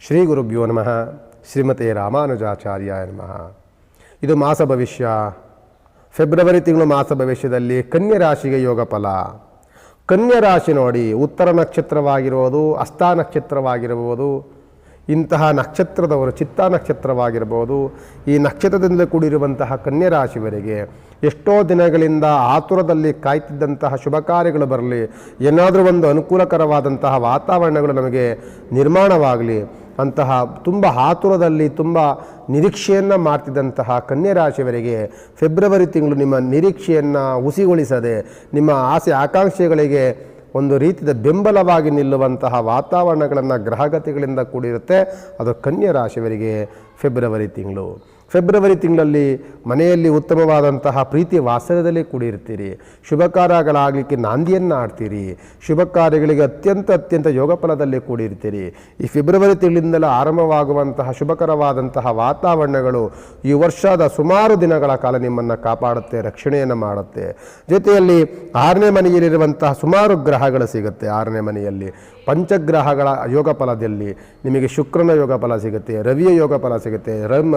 ಶ್ರೀ ಗುರುಭ್ಯೋ ನಮಃ. ಶ್ರೀಮತೆ ರಾಮಾನುಜಾಚಾರ್ಯ ನಮಃ. ಇದು ಮಾಸ ಭವಿಷ್ಯ. ಫೆಬ್ರವರಿ ತಿಂಗಳು ಮಾಸ ಭವಿಷ್ಯದಲ್ಲಿ ಕನ್ಯಾ ರಾಶಿಗೆ ಯೋಗ ಫಲ. ಕನ್ಯಾ ರಾಶಿ ನೋಡಿ ಉತ್ತರ ನಕ್ಷತ್ರವಾಗಿರುವುದು ಅಸ್ತ ನಕ್ಷತ್ರವಾಗಿರಬಹುದು, ಇಂತಹ ನಕ್ಷತ್ರದವರು ಚಿತ್ತ ನಕ್ಷತ್ರವಾಗಿರ್ಬೋದು ಈ ನಕ್ಷತ್ರದಿಂದ ಕೂಡಿರುವಂತಹ ಕನ್ಯಾ ರಾಶಿವರೆಗೆ ಎಷ್ಟೋ ದಿನಗಳಿಂದ ಆತುರದಲ್ಲಿ ಕಾಯ್ತಿದ್ದಂತಹ ಶುಭ ಕಾರ್ಯಗಳು ಬರಲಿ, ಏನಾದರೂ ಒಂದು ಅನುಕೂಲಕರವಾದಂತಹ ವಾತಾವರಣಗಳು ನಮಗೆ ನಿರ್ಮಾಣವಾಗಲಿ ಅಂತಹ ತುಂಬ ಆತುರದಲ್ಲಿ ತುಂಬ ನಿರೀಕ್ಷೆಯನ್ನು ಮಾಡ್ತಿದ್ದಂತಹ ಕನ್ಯಾ ರಾಶಿಯವರಿಗೆ ಫೆಬ್ರವರಿ ತಿಂಗಳು ನಿಮ್ಮ ನಿರೀಕ್ಷೆಯನ್ನು ಹುಸಿಗೊಳಿಸದೆ, ನಿಮ್ಮ ಆಸೆ ಆಕಾಂಕ್ಷೆಗಳಿಗೆ ಒಂದು ರೀತಿಯ ಬೆಂಬಲವಾಗಿ ನಿಲ್ಲುವಂತಹ ವಾತಾವರಣಗಳನ್ನು ಗ್ರಹಗತಿಗಳಿಂದ ಕೂಡಿರುತ್ತೆ. ಅದು ಕನ್ಯಾ ರಾಶಿಯವರಿಗೆ ಫೆಬ್ರವರಿ ತಿಂಗಳು. ಫೆಬ್ರವರಿ ತಿಂಗಳಲ್ಲಿ ಮನೆಯಲ್ಲಿ ಉತ್ತಮವಾದಂತಹ ಪ್ರೀತಿ ವಾಸನದಲ್ಲಿ ಕೂಡಿರ್ತೀರಿ ಶುಭ ಕಾರ್ಯಗಳಾಗಲಿಕ್ಕೆ ನಾಂದಿಯನ್ನು ಆಡ್ತೀರಿ ಶುಭ ಕಾರ್ಯಗಳಿಗೆ ಅತ್ಯಂತ ಅತ್ಯಂತ ಯೋಗ ಫಲದಲ್ಲಿ ಕೂಡಿರ್ತೀರಿ ಈ ಫೆಬ್ರವರಿ ತಿಂಗಳಿಂದಲೇ ಆರಂಭವಾಗುವಂತಹ ಶುಭಕರವಾದಂತಹ ವಾತಾವರಣಗಳು ಈ ವರ್ಷದ ಸುಮಾರು ದಿನಗಳ ಕಾಲ ನಿಮ್ಮನ್ನು ಕಾಪಾಡುತ್ತೆ, ರಕ್ಷಣೆಯನ್ನು ಮಾಡುತ್ತೆ. ಜೊತೆಯಲ್ಲಿ ಆರನೇ ಮನೆಯಲ್ಲಿರುವಂತಹ ಸುಮಾರು ಗ್ರಹಗಳು ಸಿಗುತ್ತೆ. ಆರನೇ ಮನೆಯಲ್ಲಿ ಪಂಚಗ್ರಹಗಳ ಯೋಗ ಫಲದಲ್ಲಿ ನಿಮಗೆ ಶುಕ್ರನ ಯೋಗ ಫಲ ಸಿಗುತ್ತೆ, ರವಿಯ ಯೋಗ ಫಲ ಸಿಗುತ್ತೆ ರಮ್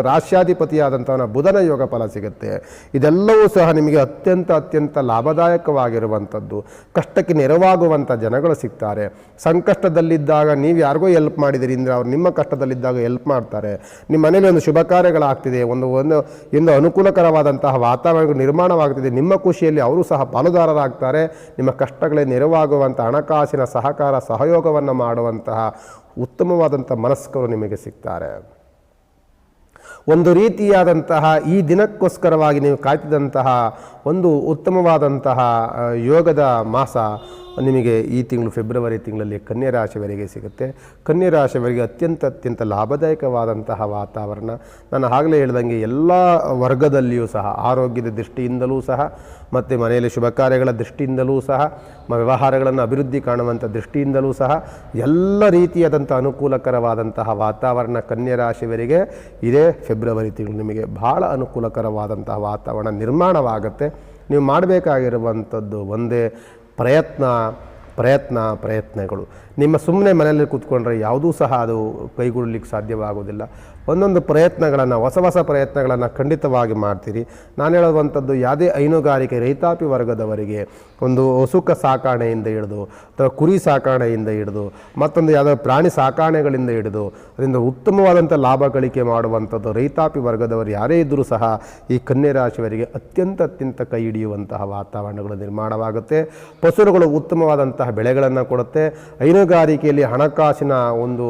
ರಾಶ್ಯಾಧಿಪತಿಯಾದಂಥವನ ಬುಧನ ಯೋಗ ಫಲ ಸಿಗುತ್ತೆ. ಇದೆಲ್ಲವೂ ಸಹ ನಿಮಗೆ ಅತ್ಯಂತ ಅತ್ಯಂತ ಲಾಭದಾಯಕವಾಗಿರುವಂಥದ್ದು. ಕಷ್ಟಕ್ಕೆ ನೆರವಾಗುವಂಥ ಜನಗಳು ಸಿಗ್ತಾರೆ. ಸಂಕಷ್ಟದಲ್ಲಿದ್ದಾಗ ನೀವು ಯಾರಿಗೋ ಹೆಲ್ಪ್ ಮಾಡಿದಿರಿ ಅಂದರೆ ಅವ್ರು ನಿಮ್ಮ ಕಷ್ಟದಲ್ಲಿದ್ದಾಗ ಹೆಲ್ಪ್ ಮಾಡ್ತಾರೆ. ನಿಮ್ಮ ಮನೇಲಿ ಒಂದು ಶುಭ ಕಾರ್ಯಗಳಾಗ್ತಿದೆ, ಒಂದು ಒಂದು ಒಂದು ಅನುಕೂಲಕರವಾದಂತಹ ವಾತಾವರಣ ನಿರ್ಮಾಣವಾಗ್ತಿದೆ, ನಿಮ್ಮ ಖುಷಿಯಲ್ಲಿ ಅವರು ಸಹ ಪಾಲುದಾರರಾಗ್ತಾರೆ. ನಿಮ್ಮ ಕಷ್ಟಗಳೇ ನೆರವಾಗುವಂಥ ಹಣಕಾಸಿನ ಸಹಕಾರ, ಸಹಯೋಗವನ್ನು ಮಾಡುವಂತಹ ಉತ್ತಮವಾದಂಥ ಮನಸ್ಕರು ನಿಮಗೆ ಸಿಗ್ತಾರೆ. ಒಂದು ರೀತಿಯಾದಂತಹ ಈ ದಿನಕ್ಕೋಸ್ಕರವಾಗಿ ನೀವು ಕಾಯ್ತಿದ್ದಂತಹ ಒಂದು ಉತ್ತಮವಾದಂತಹ ಯೋಗದ ಮಾಸ ನಿಮಗೆ ಈ ತಿಂಗಳು ಫೆಬ್ರವರಿ ತಿಂಗಳಲ್ಲಿ ಕನ್ಯಾ ರಾಶಿಯವರಿಗೆ ಸಿಗುತ್ತೆ. ಕನ್ಯಾ ರಾಶಿಯವರಿಗೆ ಅತ್ಯಂತ ಅತ್ಯಂತ ಲಾಭದಾಯಕವಾದಂತಹ ವಾತಾವರಣ. ನಾನು ಆಗಲೇ ಹೇಳ್ದಂಗೆ ಎಲ್ಲ ವರ್ಗದಲ್ಲಿಯೂ ಸಹ, ಆರೋಗ್ಯದ ದೃಷ್ಟಿಯಿಂದಲೂ ಸಹ, ಮತ್ತು ಮನೆಯಲ್ಲಿ ಶುಭ ಕಾರ್ಯಗಳ ದೃಷ್ಟಿಯಿಂದಲೂ ಸಹ ವ್ಯವಹಾರಗಳನ್ನು ಅಭಿವೃದ್ಧಿ ಕಾಣುವಂಥ ದೃಷ್ಟಿಯಿಂದಲೂ ಸಹ ಎಲ್ಲ ರೀತಿಯಾದಂಥ ಅನುಕೂಲಕರವಾದಂತಹ ವಾತಾವರಣ ಕನ್ಯಾ ರಾಶಿಯವರಿಗೆ ಇದೇ ಫೆಬ್ರವರಿ ತಿಂಗಳು ನಿಮಗೆ ಬಹಳ ಅನುಕೂಲಕರವಾದಂತಹ ವಾತಾವರಣ ನಿರ್ಮಾಣವಾಗುತ್ತೆ. ನೀವು ಮಾಡಬೇಕಾಗಿರುವಂಥದ್ದು ಒಂದೇ ಪ್ರಯತ್ನ. ಪ್ರಯತ್ನ, ಪ್ರಯತ್ನಗಳು. ನಿಮ್ಮ ಸುಮ್ಮನೆ ಮನೆಯಲ್ಲಿ ಕೂತ್ಕೊಂಡ್ರೆ ಯಾವುದೂ ಸಹ ಅದು ಕೈಗೂಡಲಿಕ್ಕೆ ಸಾಧ್ಯವಾಗೋದಿಲ್ಲ. ಒಂದೊಂದು ಪ್ರಯತ್ನಗಳನ್ನು, ಹೊಸ ಹೊಸ ಪ್ರಯತ್ನಗಳನ್ನು ಖಂಡಿತವಾಗಿ ಮಾಡ್ತೀರಿ. ನಾನು ಹೇಳುವಂಥದ್ದು, ಯಾವುದೇ ಹೈನುಗಾರಿಕೆ ರೈತಾಪಿ ವರ್ಗದವರಿಗೆ ಒಂದು ಹಸುಕ ಸಾಕಾಣೆಯಿಂದ ಹಿಡಿದು, ಅಥವಾ ಕುರಿ ಸಾಕಾಣೆಯಿಂದ ಹಿಡಿದು, ಮತ್ತೊಂದು ಯಾವುದೋ ಪ್ರಾಣಿ ಸಾಕಾಣೆಗಳಿಂದ ಹಿಡಿದು, ಅದರಿಂದ ಉತ್ತಮವಾದಂಥ ಲಾಭ ಗಳಿಕೆ ಮಾಡುವಂಥದ್ದು ರೈತಾಪಿ ವರ್ಗದವರು ಯಾರೇ ಇದ್ದರೂ ಸಹ ಈ ಕನ್ಯೆ ರಾಶಿಯವರಿಗೆ ಅತ್ಯಂತ ಅತ್ಯಂತ ಕೈ ಹಿಡಿಯುವಂತಹ ವಾತಾವರಣಗಳು ನಿರ್ಮಾಣವಾಗುತ್ತೆ. ಪಸುರುಗಳು ಉತ್ತಮವಾದಂತಹ ಬೆಳೆಗಳನ್ನು ಕೊಡುತ್ತೆ. ಹೈನುಗಾರಿಕೆಯಲ್ಲಿ ಹಣಕಾಸಿನ ಒಂದು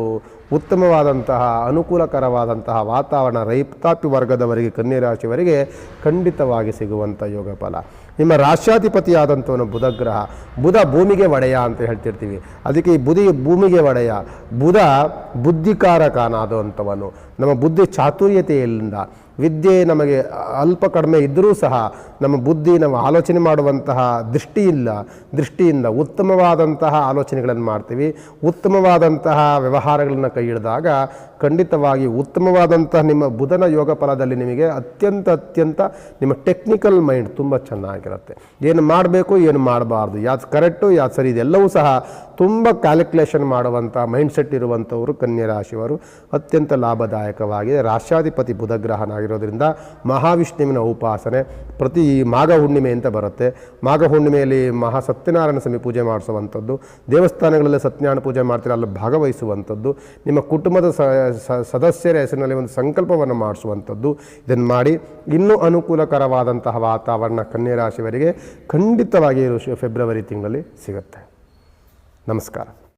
ಉತ್ತಮವಾದಂತಹ, ಅನುಕೂಲಕರವಾದಂತಹ ವಾತಾವರಣ ರೈತಾಪಿ ವರ್ಗದವರಿಗೆ ಕನ್ಯರಾಶಿಯವರಿಗೆ ಖಂಡಿತವಾಗಿ ಸಿಗುವಂಥ ಯೋಗ ಫಲ ನಿಮ್ಮ ರಾಷ್ಟ್ರಾಧಿಪತಿಯಾದಂಥವನು ಬುಧ ಗ್ರಹ ಬುಧ ಭೂಮಿಗೆ ಒಡೆಯ ಅಂತ ಹೇಳ್ತಿರ್ತೀವಿ. ಅದಕ್ಕೆ ಈ ಬುಧಿ ಭೂಮಿಗೆ ಒಡೆಯ. ಬುಧ ಬುದ್ಧಿಕಾರಕನಾದಂಥವನು. ನಮ್ಮ ಬುದ್ಧಿ ಚಾತುರ್ಯತೆಯಿಂದ, ವಿದ್ಯೆ ನಮಗೆ ಅಲ್ಪ ಕಡಿಮೆ ಇದ್ದರೂ ಸಹ ನಮ್ಮ ಬುದ್ಧಿ ನಾವು ಆಲೋಚನೆ ಮಾಡುವಂತಹ ದೃಷ್ಟಿಯಿಲ್ಲ. ದೃಷ್ಟಿಯಿಂದ ಉತ್ತಮವಾದಂತಹ ಆಲೋಚನೆಗಳನ್ನು ಮಾಡ್ತೀವಿ. ಉತ್ತಮವಾದಂತಹ ವ್ಯವಹಾರಗಳನ್ನು ಕೈ ಹಿಡಿದಾಗ ಖಂಡಿತವಾಗಿ ಉತ್ತಮವಾದಂತಹ ನಿಮ್ಮ ಬುಧನ ಯೋಗ ಫಲದಲ್ಲಿ ನಿಮಗೆ ಅತ್ಯಂತ ಅತ್ಯಂತ ನಿಮ್ಮ ಟೆಕ್ನಿಕಲ್ ಮೈಂಡ್ ತುಂಬ ಚೆನ್ನಾಗಿರುತ್ತೆ. ಏನು ಮಾಡಬೇಕು, ಏನು ಮಾಡಬಾರ್ದು, ಯಾವ್ದು ಕರೆಕ್ಟು ಯಾವ್ದು ಸರಿ, ಇದೆಲ್ಲವೂ ಸಹ ತುಂಬ ಕ್ಯಾಲ್ಕುಲೇಷನ್ ಮಾಡುವಂಥ ಮೈಂಡ್ಸೆಟ್ ಇರುವಂಥವರು ಕನ್ಯಾ ರಾಶಿಯವರು ಅತ್ಯಂತ ಲಾಭದಾಯಕವಾಗಿದೆ ರಾಷ್ಟ್ರಾಧಿಪತಿ ಬುಧಗ್ರಹನಾಗಿರೋದ್ರಿಂದ ಮಹಾವಿಷ್ಣುವಿನ ಉಪಾಸನೆ ಪ್ರತಿ ಮಾಘ ಹುಣ್ಣಿಮೆ ಅಂತ ಬರುತ್ತೆ. ಮಾಘ ಹುಣ್ಣಿಮೆಯಲ್ಲಿ ಮಹಾ ಸತ್ಯನಾರಾಯಣ ಸ್ವಾಮಿ ಪೂಜೆ ಮಾಡಿಸುವಂಥದ್ದು, ದೇವಸ್ಥಾನಗಳಲ್ಲಿ ಸತ್ಯನಾರಾಯಣ ಪೂಜೆ ಮಾಡ್ತೀರ ಅಲ್ಲಿ ಭಾಗವಹಿಸುವಂಥದ್ದು, ನಿಮ್ಮ ಕುಟುಂಬದ ಸದಸ್ಯರ ಹೆಸರಿನಲ್ಲಿ ಒಂದು ಸಂಕಲ್ಪವನ್ನು ಮಾಡಿಸುವಂಥದ್ದು, ಇದನ್ನು ಮಾಡಿ ಇನ್ನೂ ಅನುಕೂಲಕರವಾದಂತಹ ವಾತಾವರಣ ಕನ್ಯಾ ರಾಶಿಯವರಿಗೆ ಖಂಡಿತವಾಗಿ ಫೆಬ್ರವರಿ ತಿಂಗಳಲ್ಲಿ ಸಿಗುತ್ತೆ. नमस्कार